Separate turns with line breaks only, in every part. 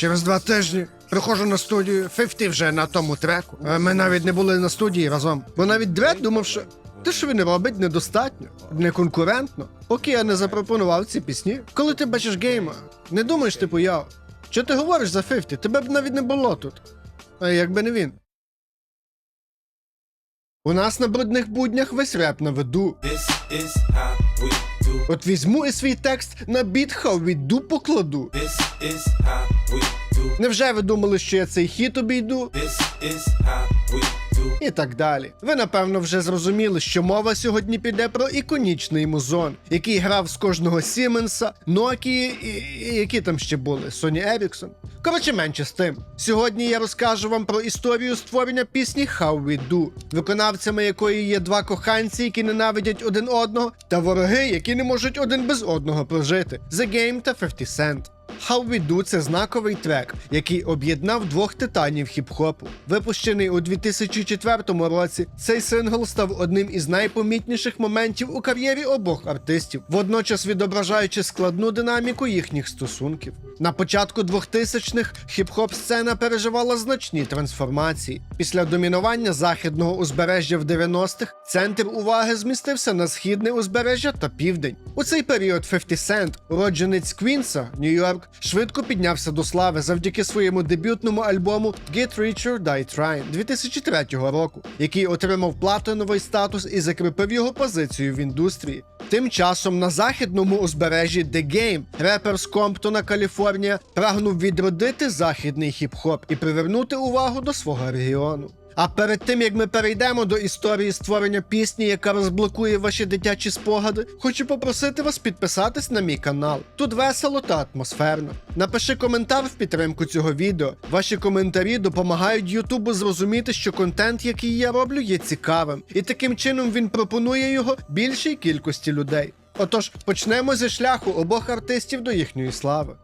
Через два тижні приходжу на студію, 50 вже на тому треку. Ми навіть не були на студії разом. Бо навіть Дред думав, що те, що він робить, недостатньо, неконкурентно. Поки я не запропонував ці пісні. Коли ти бачиш гейма, не думаєш, типу, я. Що ти говориш за 50? Тебе б навіть не було тут. А якби не він. У нас на брудних буднях весь реп на виду.
This is how we.
От візьму і свій текст на біт хавіду покладу.
This is how we do.
Невже ви думали, що я цей хіт обійду?
This is how we do.
І так далі. Ви напевно вже зрозуміли, що мова сьогодні піде про іконічний музон, який грав з кожного Сіменса, Nokia і, і які там ще були, Sony Ericsson. Коротше, менше з тим. Сьогодні я розкажу вам про історію створення пісні How We Do, виконавцями якої є два коханці, які ненавидять один одного, та вороги, які не можуть один без одного прожити The Game та 50 Cent. How We Do – це знаковий трек, який об'єднав двох титанів хіп-хопу. Випущений у 2004 році, цей сингл став одним із найпомітніших моментів у кар'єрі обох артистів, водночас відображаючи складну динаміку їхніх стосунків. На початку 2000-х хіп-хоп сцена переживала значні трансформації. Після домінування західного узбережжя в 90-х центр уваги змістився на східне узбережжя та південь. У цей період 50 Cent, уродженець Квінса, Нью-Йорк, швидко піднявся до слави завдяки своєму дебютному альбому Get Rich or Die Trying 2003 року, який отримав платиновий статус і закріпив його позицію в індустрії. Тим часом на західному узбережжі The Game репер з Комптона, Каліфорнія, прагнув відродити західний хіп-хоп і привернути увагу до свого регіону. А перед тим як ми перейдемо до історії створення пісні, яка розблокує ваші дитячі спогади, хочу попросити вас підписатись на мій канал. Тут весело та атмосферно. Напиши коментар в підтримку цього відео. Ваші коментарі допомагають Ютубу зрозуміти, що контент, який я роблю, є цікавим, і таким чином він пропонує його більшій кількості людей. Отож, почнемо зі шляху обох артистів до їхньої слави.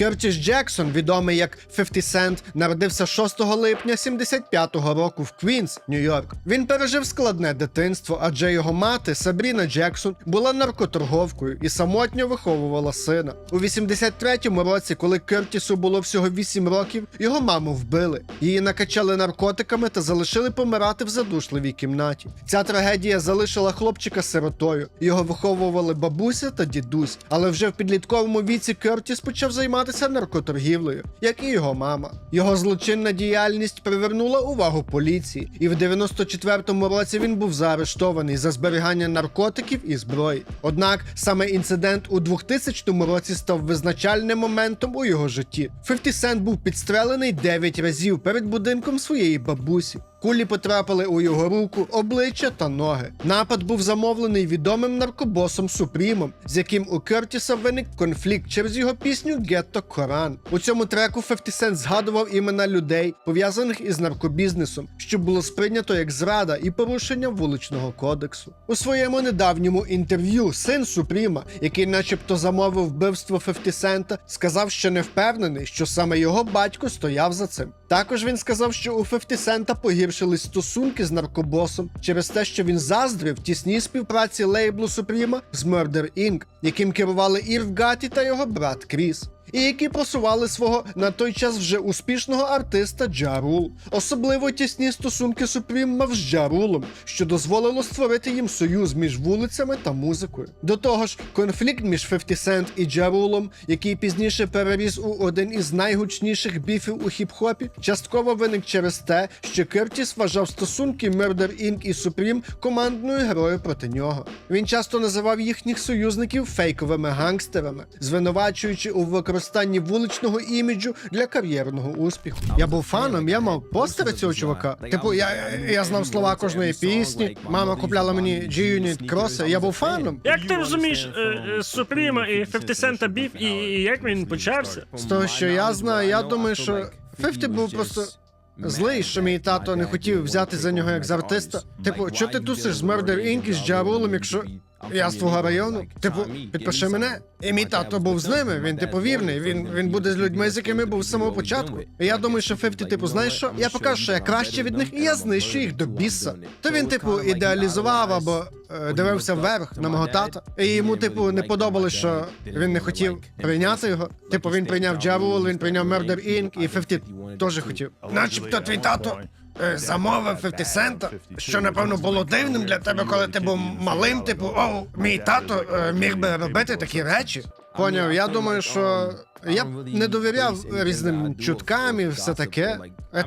Кертіс Джексон, відомий як 50 Cent, народився 6 липня 75-го року в Квінс, Нью-Йорк. Він пережив складне дитинство, адже його мати Сабріна Джексон була наркоторговкою і самотньо виховувала сина. У 83-му році, коли Кертісу було всього 8 років, його маму вбили. Її накачали наркотиками та залишили помирати в задушливій кімнаті. Ця трагедія залишила хлопчика сиротою. Його виховували бабуся та дідусь, але вже в підлітковому віці Кертіс почав займатися наркоторгівлею, як і його мама. Його злочинна діяльність привернула увагу поліції, і в 94-му році він був заарештований за зберігання наркотиків і зброї. Однак саме інцидент у 2000 році став визначальним моментом у його житті. 50 Cent був підстрелений 9 разів перед будинком своєї бабусі. Кулі потрапили у його руку, обличчя та ноги. Напад був замовлений відомим наркобосом Супрімом, з яким у Кертіса виник конфлікт через його пісню Гетто Коран. У цьому треку 50 Cent згадував імена людей, пов'язаних із наркобізнесом, що було сприйнято як зрада і порушення вуличного кодексу. У своєму недавньому інтерв'ю син Супріма, який, начебто, замовив вбивство 50 Cent, сказав, що не впевнений, що саме його батько стояв за цим. Також він сказав, що у 50 Cent погіршились стосунки з наркобосом через те, що він заздрив тісній співпраці лейблу Супріма з Murder Inc., яким керували Ірв Гаті та його брат Кріс. І які просували свого на той час вже успішного артиста Джарул. Особливо тісні стосунки Supreme мав з Джарулом, що дозволило створити їм союз між вулицями та музикою. До того ж, конфлікт між 50 Cent і Джарулом, який пізніше переріс у один із найгучніших біфів у хіп-хопі, частково виник через те, що Кертіс вважав стосунки Murder Inc. і Supreme командною грою проти нього. Він часто називав їхніх союзників фейковими гангстерами, звинувачуючи у використанні вуличного іміджу для кар'єрного успіху. Я був фаном, я мав постери цього чувака. Типу, я, я знав слова кожної пісні. Мама купляла мені G-Unit кроси. Я був фаном.
Як ти розумієш е, е, Супріма і 50 Cent біф, і, і як він почався?
З того, що я знаю, я думаю, що 50 був просто злий, що мій тато не хотів взяти за нього як за артиста. Типу, що ти тусиш з Murder Inc. і з Джарулом, якщо Я з твого району. Типу, підпиши мене. І мій тато був з ними. Він типу вірний. Він він буде з людьми, з якими був з самого початку. І я думаю, що 50, типу, знаєш що? Я покажу, що я краще від них, і я знищу їх до біса. То він, типу, ідеалізував або е, дивився вверх на мого тата. І йому, типу, не подобалось, що він не хотів прийняти його. Типу, він прийняв Джарул, він прийняв Murder Inc. і 50 теж хотів. Начебто твій тато е, замовив 50 Cent, що напевно було дивним для тебе, коли ти був малим. Типу, о, мій тато е, міг би робити такі речі. Поняв, я думаю, що я б не довіряв різним чуткам і все таке.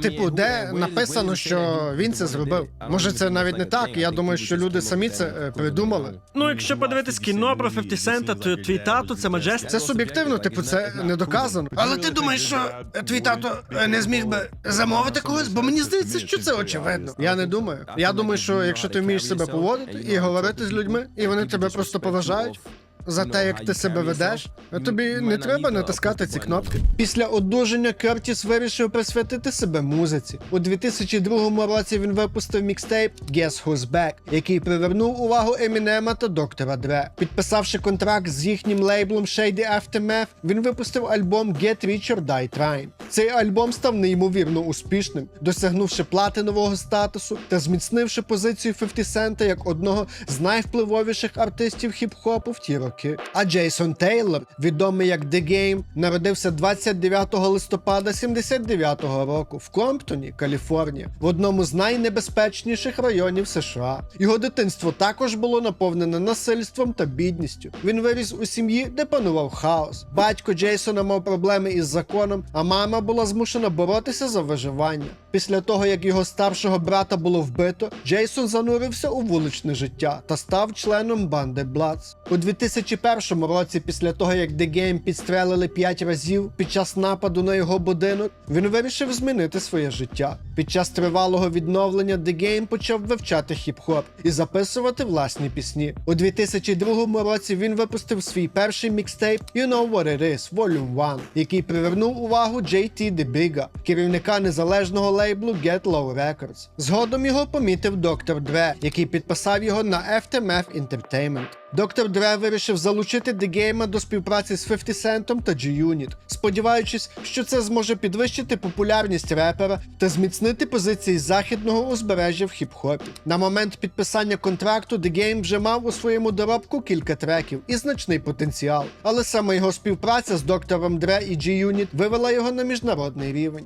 Типу, де написано, що він це зробив? Може, це навіть не так. Я думаю, що люди самі це е, придумали.
Ну, якщо подивитись кіно про 50 Цента, то твій тато це Маджест.
Це суб'єктивно, типу, це не доказано. Але ти думаєш, що твій тато е, не зміг би замовити когось? Бо мені здається, що це очевидно. Я не думаю. Я думаю, що якщо ти вмієш себе поводити і говорити з людьми, і вони тебе просто поважають. За те, як ти себе ведеш, тобі не треба натискати ці кнопки. Після одужання Кертіс вирішив присвятити себе музиці. У 2002 році він випустив мікстейп Guess Who's Back, який привернув увагу Емінема та Доктора Дре. Підписавши контракт з їхнім лейблом Shady Aftermath, він випустив альбом Get Rich or Die Trying. Цей альбом став неймовірно успішним, досягнувши платинового статусу та зміцнивши позицію 50 Цента як одного з найвпливовіших артистів хіп-хопу в ті роки. А Джейсон Тейлор, відомий як The Game, народився 29 листопада 79-го року в Комптоні, Каліфорнія, в одному з найнебезпечніших районів США. Його дитинство також було наповнене насильством та бідністю. Він виріс у сім'ї, де панував хаос. Батько Джейсона мав проблеми із законом, а мама була змушена боротися за виживання. Після того, як його старшого брата було вбито, Джейсон занурився у вуличне життя та став членом банди Bloods. У 2001 році, після того як The Game підстрелили 5 разів під час нападу на його будинок, він вирішив змінити своє життя. Під час тривалого відновлення The Game почав вивчати хіп-хоп і записувати власні пісні. У 2002 році він випустив свій перший мікстейп You Know What It Is Volume 1, який привернув увагу JT DeBiga, керівника незалежного лейблу Get Low Records. Згодом його помітив Доктор Дре, який підписав його на FTMF Entertainment. Доктор Дре вирішив залучити The до співпраці з 50 Центом та G-Unit, сподіваючись, що це зможе підвищити популярність репера та зміцнити позиції західного узбережжя в хіп-хопі. На момент підписання контракту The вже мав у своєму доробку кілька треків і значний потенціал, але саме його співпраця з доктором Дре і G-Unit вивела його на міжнародний рівень.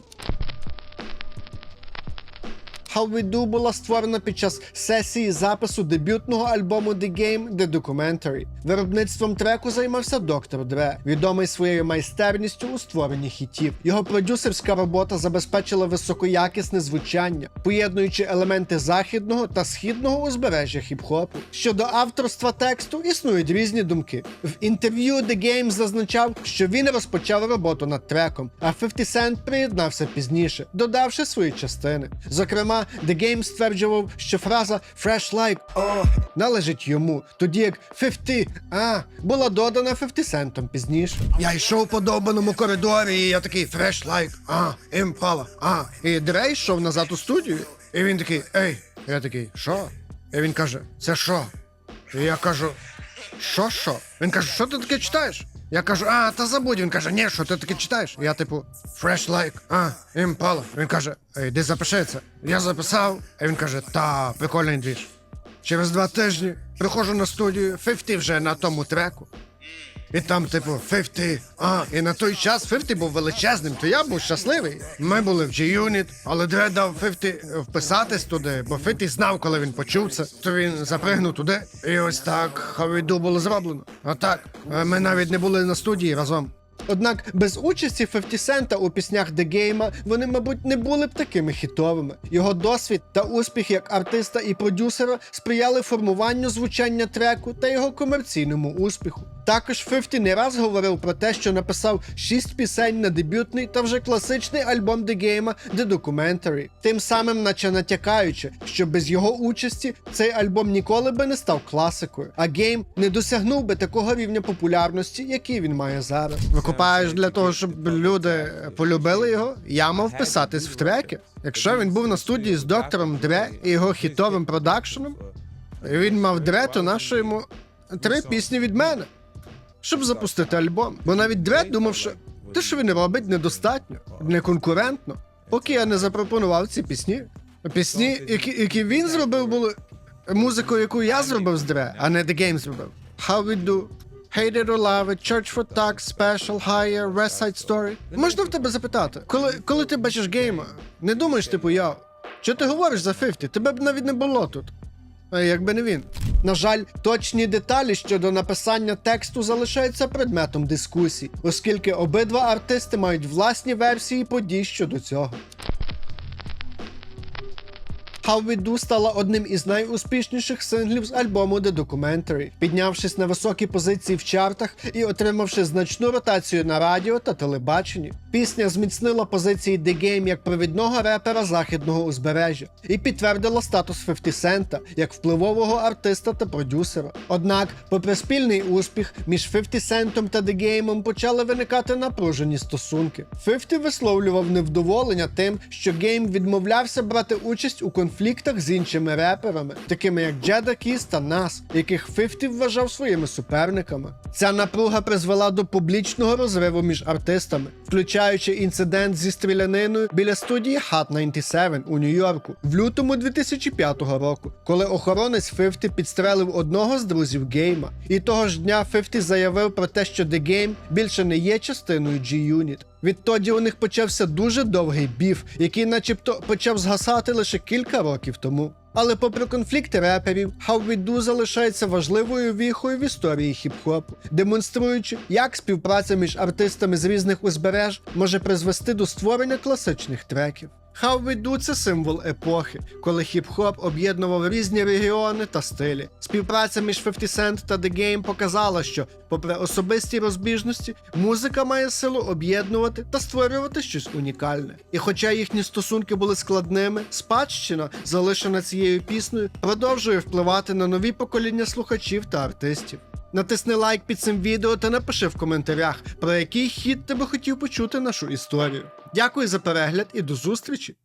How We Do була створена під час сесії запису дебютного альбому The Game The Documentary. Виробництвом треку займався Доктор Дре, відомий своєю майстерністю у створенні хітів. Його продюсерська робота забезпечила високоякісне звучання, поєднуючи елементи західного та східного узбережжя хіп-хопу. Щодо авторства тексту існують різні думки. В інтерв'ю The Game зазначав, що він розпочав роботу над треком, а 50 Cent приєднався пізніше, додавши свої частини. Зокрема, The Game стверджував, що фраза Fresh Like «О» належить йому, тоді як 50 а була додана 50 Центом пізніше. Я йшов по довбаному коридорі, і я такий Fresh Like а, Impala, а. І Дрей йшов назад у студію, і він такий, ей, я такий, що? І він каже, це що? І я кажу, що що? Він каже, що ти таке читаєш? Я кажу, а, та забудь. Він каже, ні, що ти таке читаєш? Я типу, fresh like, а, Impala. Він каже, ей, де це? Я записав, а він каже, та, прикольний двіж. Через два тижні приходжу на студію, 50 вже на тому треку. І там, типу, 50, а, і на той час 50 був величезним, то я був щасливий. Ми були в G-Unit, але Дре дав 50 вписатись туди, бо 50 знав, коли він почув це, то він запригнув туди. І ось так хавіду було зроблено. А так, е, ми навіть не були на студії разом. Однак без участі 50 Цента у піснях The Game вони, мабуть, не були б такими хітовими. Його досвід та успіх як артиста і продюсера сприяли формуванню звучання треку та його комерційному успіху. Також 50 не раз говорив про те, що написав 6 пісень на дебютний та вже класичний альбом The Game The Documentary, тим самим наче натякаючи, що без його участі цей альбом ніколи би не став класикою, а Game не досягнув би такого рівня популярності, який він має зараз. Викупаєш для того, щоб люди полюбили його, я мав писатись в треки. Якщо він був на студії з доктором Дре і його хітовим продакшеном, він мав Дре, то нащо йому три пісні від мене, щоб запустити альбом. Бо навіть Дред думав, що те, що він робить, недостатньо, неконкурентно. Поки я не запропонував ці пісні. Пісні, які, які він зробив, були музикою, яку я зробив з Дре, а не The Game зробив. How we do. Hate it or love it, Church for Tax, Special, Higher, West Side Story. Можна в тебе запитати, коли, коли ти бачиш гейма, не думаєш, типу, я. Що ти говориш за 50? Тебе б навіть не було тут. А якби не він. На жаль, точні деталі щодо написання тексту залишаються предметом дискусій, оскільки обидва артисти мають власні версії подій щодо цього. How We Do стала одним із найуспішніших синглів з альбому The Documentary, піднявшись на високі позиції в чартах і отримавши значну ротацію на радіо та телебаченні. Пісня зміцнила позиції The Game як провідного репера західного узбережжя і підтвердила статус 50 Цента як впливового артиста та продюсера. Однак, попри спільний успіх, між 50 Центом та The Game почали виникати напружені стосунки. 50 висловлював невдоволення тим, що Game відмовлявся брати участь у конфліктах з іншими реперами, такими як Джеда Кіс та Нас, яких 50 вважав своїми суперниками. Ця напруга призвела до публічного розриву між артистами, включаючи інцидент зі стріляниною біля студії Hot 97 у Нью-Йорку в лютому 2005 року, коли охоронець 50 підстрелив одного з друзів Гейма. І того ж дня 50 заявив про те, що The Game більше не є частиною G-Unit. Відтоді у них почався дуже довгий біф, який начебто почав згасати лише кілька років тому. Але попри конфлікти реперів, How We залишається важливою віхою в історії хіп-хопу, демонструючи, як співпраця між артистами з різних узбереж може призвести до створення класичних треків. Do – це символ епохи, коли хіп-хоп об'єднував різні регіони та стилі. Співпраця між 50 Cent та The Game показала, що, попри особисті розбіжності, музика має силу об'єднувати та створювати щось унікальне. І хоча їхні стосунки були складними, спадщина, залишена цією піснею, продовжує впливати на нові покоління слухачів та артистів. Натисни лайк під цим відео та напиши в коментарях, про який хід ти би хотів почути нашу історію. Дякую за перегляд і до зустрічі!